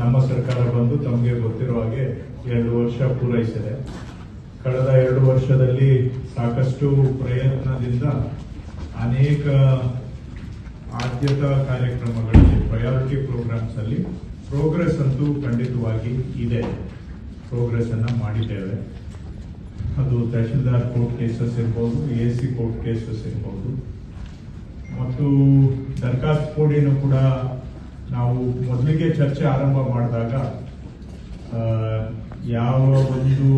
ನಮ್ಮ ಸರ್ಕಾರ ಬಂದು ತಮಗೆ ಗೊತ್ತಿರುವ ಹಾಗೆ ಎರಡು ವರ್ಷ ಪೂರೈಸಿದೆ. ಕಳೆದ ಎರಡು ವರ್ಷದಲ್ಲಿ ಸಾಕಷ್ಟು ಪ್ರಯತ್ನದಿಂದ ಅನೇಕ ಆದ್ಯತಾ ಕಾರ್ಯಕ್ರಮಗಳಲ್ಲಿ ಪ್ರಯಾರಿಟಿ ಪ್ರೋಗ್ರಾಮ್ಸ್ ಅಲ್ಲಿ ಪ್ರೋಗ್ರೆಸ್ ಅಂತೂ ಖಂಡಿತವಾಗಿ ಇದೆ. ಪ್ರೋಗ್ರೆಸ್ ಅನ್ನ ಮಾಡಿದ್ದೇವೆ. ಅದು ತಹಶೀಲ್ದಾರ್ ಕೋರ್ಟ್ ಕೇಸಸ್ ಇರ್ಬೋದು, ಎ ಸಿ ಕೋರ್ಟ್ ಕೇಸಸ್ ಇರ್ಬೋದು. ಮತ್ತು ದರ್ಖಾಸ್ತ್ ಕೋಡಿನೂ ಕೂಡ ನಾವು ಮೊದಲಿಗೆ ಚರ್ಚೆ ಆರಂಭ ಮಾಡಿದಾಗ ಯಾವ ಒಂದು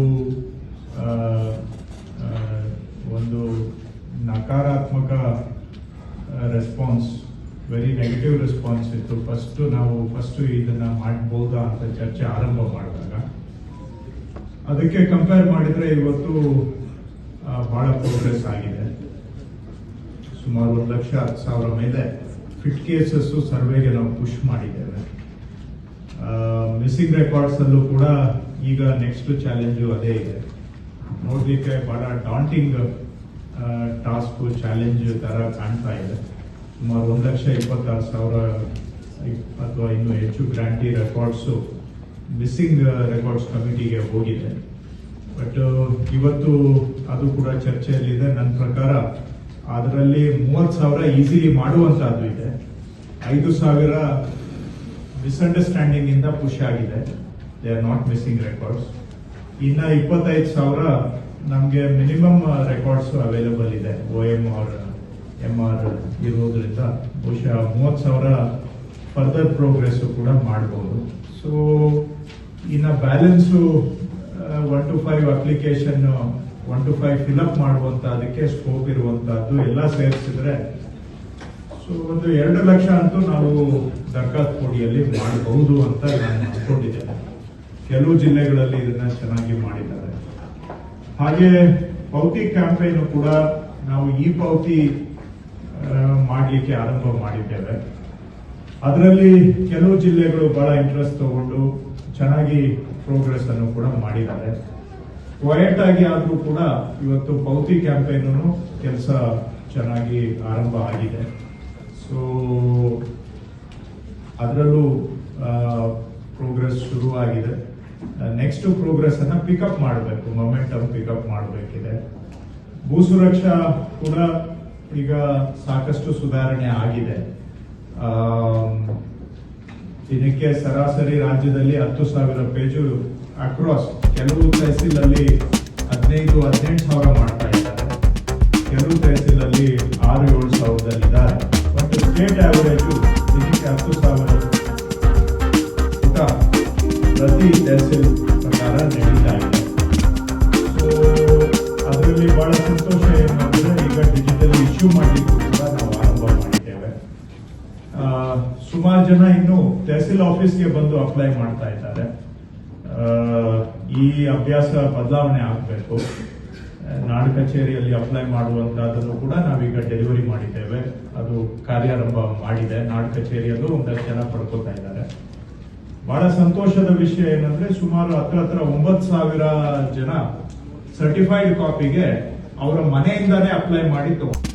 ಒಂದು ನಕಾರಾತ್ಮಕ ರೆಸ್ಪಾನ್ಸ್ ವೆರಿ ನೆಗೆಟಿವ್ ರೆಸ್ಪಾನ್ಸ್ ಇತ್ತು. ಫಸ್ಟ್ ನಾವು ಫಸ್ಟ್ ಇದನ್ನ ಮಾಡ್ಬೋದಾ ಅಂತ ಚರ್ಚೆ ಆರಂಭ ಮಾಡಿದಾಗ, ಅದಕ್ಕೆ ಕಂಪೇರ್ ಮಾಡಿದ್ರೆ ಇವತ್ತು ಬಹಳ ಪ್ರೋಗ್ರೆಸ್ ಆಗಿದೆ. ಸುಮಾರು ಒಂದು ಲಕ್ಷ, ಹತ್ತು ಸಾವಿರ ಮೇಲೆ. ಫಿಟ್ ಕೇಸಸ್ಸು ಸರ್ವೆಗೆ ನಾವು ಪುಷ್ ಮಾಡಿದ್ದೇವೆ. ಮಿಸ್ಸಿಂಗ್ ರೆಕಾರ್ಡ್ಸಲ್ಲೂ ಕೂಡ ಈಗ ನೆಕ್ಸ್ಟ್ ಚಾಲೆಂಜು ಅದೇ ಇದೆ. ನೋಡಲಿಕ್ಕೆ ಬಹಳ ಡಾಂಟಿಂಗ್ ಟಾಸ್ಕು ಚಾಲೆಂಜ್ ಥರ ಕಾಣ್ತಾ ಇದೆ. ಸುಮಾರು ಒಂದು ಲಕ್ಷ ಇಪ್ಪತ್ತಾರು ಸಾವಿರ ಅಥವಾ ಇನ್ನೂ ಹೆಚ್ಚು ಗ್ರಾಂಟಿ ರೆಕಾರ್ಡ್ಸು ಮಿಸ್ಸಿಂಗ್ ರೆಕಾರ್ಡ್ಸ್ ಕಮಿಟಿಗೆ ಹೋಗಿದೆ. ಬಟ್ ಇವತ್ತು ಅದು ಕೂಡ ಚರ್ಚೆಯಲ್ಲಿದೆ. ನನ್ನ ಪ್ರಕಾರ ಅದರಲ್ಲಿ ಮೂವತ್ತು ಸಾವಿರ ಈಸಿಲಿ ಮಾಡುವಂತಹದ್ದು ಇದೆ. ಐದು ಸಾವಿರ ಮಿಸ್ಅಂಡರ್ಸ್ಟ್ಯಾಂಡಿಂಗ್ ಇಂದ ಪುಷ್ ಆಗಿದೆ. They are not missing records ಇನ್ನ ಇಪ್ಪತ್ತೈದು ಸಾವಿರ ನಮಗೆ ಮಿನಿಮಮ್ ರೆಕಾರ್ಡ್ಸ್ ಅವೈಲಬಲ್ ಇದೆ. O M R M R ಇರೋದ್ರಿಂದ ಬಹುಶಃ ಮೂವತ್ತು ಸಾವಿರ ಫರ್ದರ್ ಪ್ರೋಗ್ರೆಸ್ ಕೂಡ ಮಾಡಬಹುದು ಸೊ ಇನ್ನ balance one two five application one two five fill up ಮಾಡುವಂತ, ಅದಕ್ಕೆ ಸ್ಕೋಪ್ ಇರುವಂತಹದ್ದು ಎಲ್ಲ ಸೇರಿಸಿದ್ರೆ, ಸೊ ಒಂದು ಎರಡು ಲಕ್ಷ ಅಂತೂ ನಾವು ದರ್ಖಾಸ್ತ್ ಕೋಡಿಯಲ್ಲಿ ಮಾಡಬಹುದು ಅಂತ ನಾನು ಅನ್ಕೊಂಡಿದ್ದೇನೆ ಕೆಲವು ಜಿಲ್ಲೆಗಳಲ್ಲಿ ಇದನ್ನ ಚೆನ್ನಾಗಿ ಮಾಡಿದ್ದಾರೆ. ಹಾಗೆ ಪೌತಿ ಕ್ಯಾಂಪೇನ್ ಕೂಡ ನಾವು ಈ ಪೌತಿ ಮಾಡ್ಲಿಕ್ಕೆ ಆರಂಭ ಮಾಡಿದ್ದೇವೆ. ಅದರಲ್ಲಿ ಕೆಲವು ಜಿಲ್ಲೆಗಳು ಬಹಳ ಇಂಟ್ರೆಸ್ಟ್ ತಗೊಂಡು ಚೆನ್ನಾಗಿ ಪ್ರೋಗ್ರೆಸ್ ಅನ್ನು ಕೂಡ ಮಾಡಿದ್ದಾರೆ. ಕ್ವಯಟ್ ಆಗಿ ಆದರೂ ಕೂಡ ಇವತ್ತು ಪೌತಿ ಕ್ಯಾಂಪೇನ್ ಕೆಲಸ ಚೆನ್ನಾಗಿ ಆರಂಭ ಆಗಿದೆ. ಸೊ ಅದರಲ್ಲೂ ಪ್ರೋಗ್ರೆಸ್ ಶುರು ಆಗಿದೆ ನೆಕ್ಸ್ಟ್ ಪ್ರೋಗ್ರೆಸ್ ಅನ್ನ ಪಿಕಪ್ ಮಾಡಬೇಕು ಮೊಮೆಂಟಮ್ ಪಿಕಪ್ ಮಾಡಬೇಕಿದೆ. ಭೂ ಸುರಕ್ಷಾ ಕೂಡ ಈಗ ಸಾಕಷ್ಟು ಸುಧಾರಣೆ ಆಗಿದೆ. ದಿನಕ್ಕೆ ಸರಾಸರಿ ರಾಜ್ಯದಲ್ಲಿ ಹತ್ತು ಸಾವಿರ ಪೇಜು ಅಕ್ರಾಸ್ ಕೆಲವು ತಹಸೀಲಲ್ಲಿ ಹದಿನೈದು, ಹದಿನೆಂಟು ಸಾವಿರ ಮಾಡ್ತಾ ಇದ್ದಾರೆ. ಕೆಲವು ತಹಸೀಲಲ್ಲಿ ಆರು, ಏಳು ಸಾವಿರದಲ್ಲಿದ್ದಾರೆ ಮತ್ತು ಸ್ಟೇಟ್ ಆವರೇಜು ದಿನಕ್ಕೆ ಹತ್ತು ಸಾವಿರ ಪುಟ ಪ್ರತಿ ತಹಸೀಲ್ ಪ್ರಕಾರ ನಡೀತಾ ಇದೆ ಸೊ ಅದರಲ್ಲಿ ಬಹಳ ಸಂತೋಷ ಏನಂದ್ರೆ ಈಗ ಡಿಜಿಟಲ್ ಇಶ್ಯೂ ಮಾಡಲಿಕ್ಕೂ ಜನ ಇನ್ನು ತಹಸೀಲ್ ಆಫೀಸ್ಗೆ ಬಂದು ಅಪ್ಲೈ ಮಾಡ್ತಾ ಇದ್ದಾರೆ. ಈ ಅಭ್ಯಾಸ ಬದಲಾವಣೆ ಆಗಬೇಕು. ನಾಡ ಕಚೇರಿಯಲ್ಲಿ ಅಪ್ಲೈ ಮಾಡುವಂತಹದನ್ನು ಕೂಡ ನಾವೀಗ ಡೆಲಿವರಿ ಮಾಡಿದ್ದೇವೆ. ಅದು ಕಾರ್ಯಾರಂಭ ಮಾಡಿದೆ. ನಾಡ ಕಚೇರಿಯಲ್ಲೂ ಒಂದಷ್ಟು ಜನ ಪಡ್ಕೋತಾ ಇದ್ದಾರೆ. ಬಹಳ ಸಂತೋಷದ ವಿಷಯ ಏನಂದ್ರೆ ಸುಮಾರು ಹತ್ರ ಹತ್ರ ಒಂಬತ್ತು ಸಾವಿರ ಜನ ಸರ್ಟಿಫೈಡ್ ಕಾಪಿಗೆ ಅವರ ಮನೆಯಿಂದಾನೇ ಅಪ್ಲೈ ಮಾಡಿ ತಗೊಂಡು